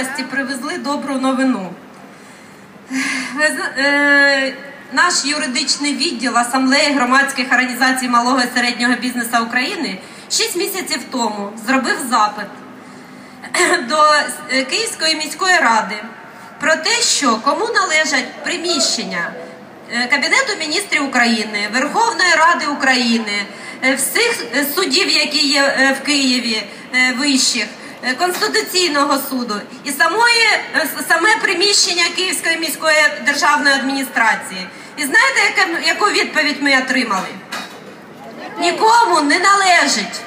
області привезли добру новину. Ви зна- е, Наш юридичний відділ Асамблеї громадських організацій малого і середнього бізнесу України 6 місяців тому зробив запит до е, Київської міської ради про те, що кому належать приміщення е, Кабінету міністрів України, Верховної Ради України, е, всіх е, судів, які є е, в Києві, е, вищих, е, Конституційного суду і самої, е, саме приміщення Київської міської державної адміністрації. І знаєте, яке- яку відповідь ми отримали? Нікому не належить.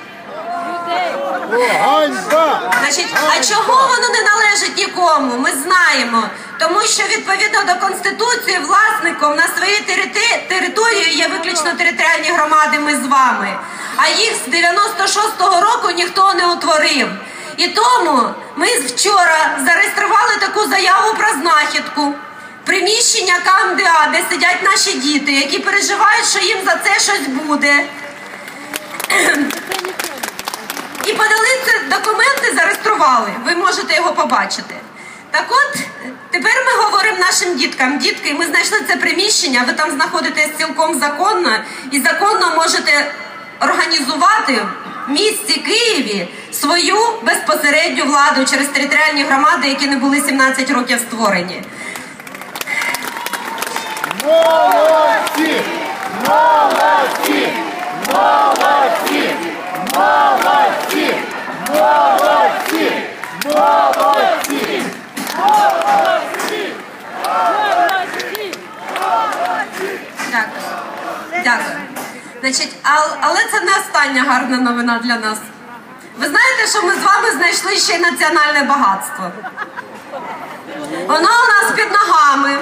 Значить, а чого воно не належить нікому? Ми знаємо. Тому що відповідно до конституції власником на своїй терити- території є виключно територіальні громади. Ми з вами. А їх з 96-го року ніхто не утворив. І тому ми вчора зареєстрували таку заяву про знахідку. Приміщення КМДА, де сидять наші діти, які переживають, що їм за це щось буде. І подали це документи, зареєстрували. Ви можете його побачити. Так от, тепер ми говоримо нашим діткам, дітки, ми знайшли це приміщення, ви там знаходитесь цілком законно і законно можете організувати місті Києві свою безпосередню владу через територіальні громади, які не були 17 років створені. Молодці! Молодці! Молодці! Молодці! Молодці! Дякую. Дякую. Значить, ал- але це не остання гарна новина для нас. Ви знаєте, що ми з вами знайшли ще й національне багатство. Воно у нас під ногами.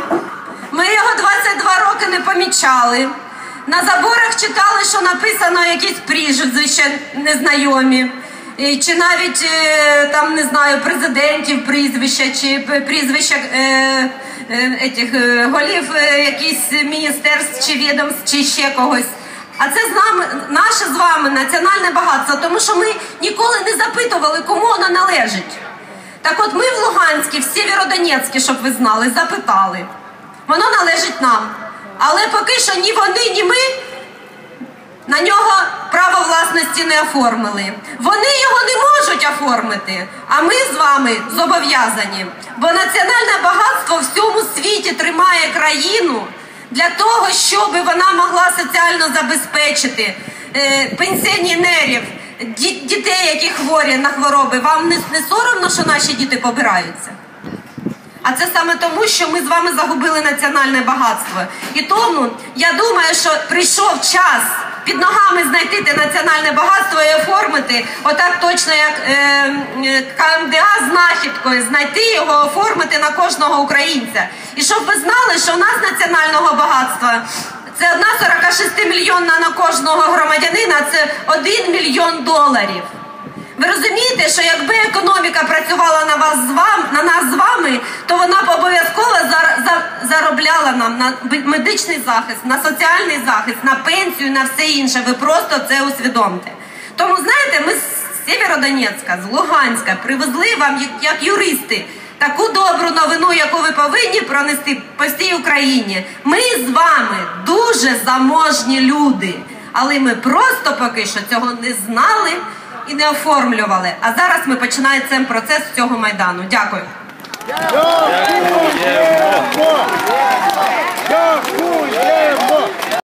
Ми його 22 роки не помічали. На заборах читали, що написано якісь прізвища незнайомі. Чи навіть е, там не знаю президентів прізвища, чи прізвища е, е, е, голів е, якихось міністерств чи відомств, чи ще когось. А це з нами наше з вами національне багатство, тому що ми ніколи не запитували, кому воно належить. Так от ми в Луганській, в Сєвєродонецькі, щоб ви знали, запитали. Воно належить нам. Але поки що ні вони, ні ми на нього право власності не оформили. Вони його не можуть оформити, а ми з вами зобов'язані. Бо національне багатство в всьому світі тримає країну для того, щоб вона могла соціально забезпечити е, пенсіонерів, дітей, які хворі на хвороби. Вам не, соромно, що наші діти побираються? А це саме тому, що ми з вами загубили національне багатство. І тому я думаю, що прийшов час під ногами знайти те національне багатство і оформити, отак точно як е, КМДА знахідкою, знайти його, оформити на кожного українця. І щоб ви знали, що в нас національного багатства це одна 46 мільйонна на кожного громадянина, це 1 мільйон доларів. Ви розумієте, що якби економіка працювала на вас з вам, на нас з вами, то вона б обов'язково зар- за- заробляла нам на медичний захист, на соціальний захист, на пенсію, на все інше. Ви просто це усвідомте. Тому знаєте, ми Сєвєродонецька, з Луганська привезли вам, як юристи, таку добру новину, яку ви повинні пронести по всій Україні. Ми з вами дуже заможні люди, але ми просто поки що цього не знали і не оформлювали. А зараз ми починаємо цей процес цього майдану. Дякую. Дякуємо! Дякуємо!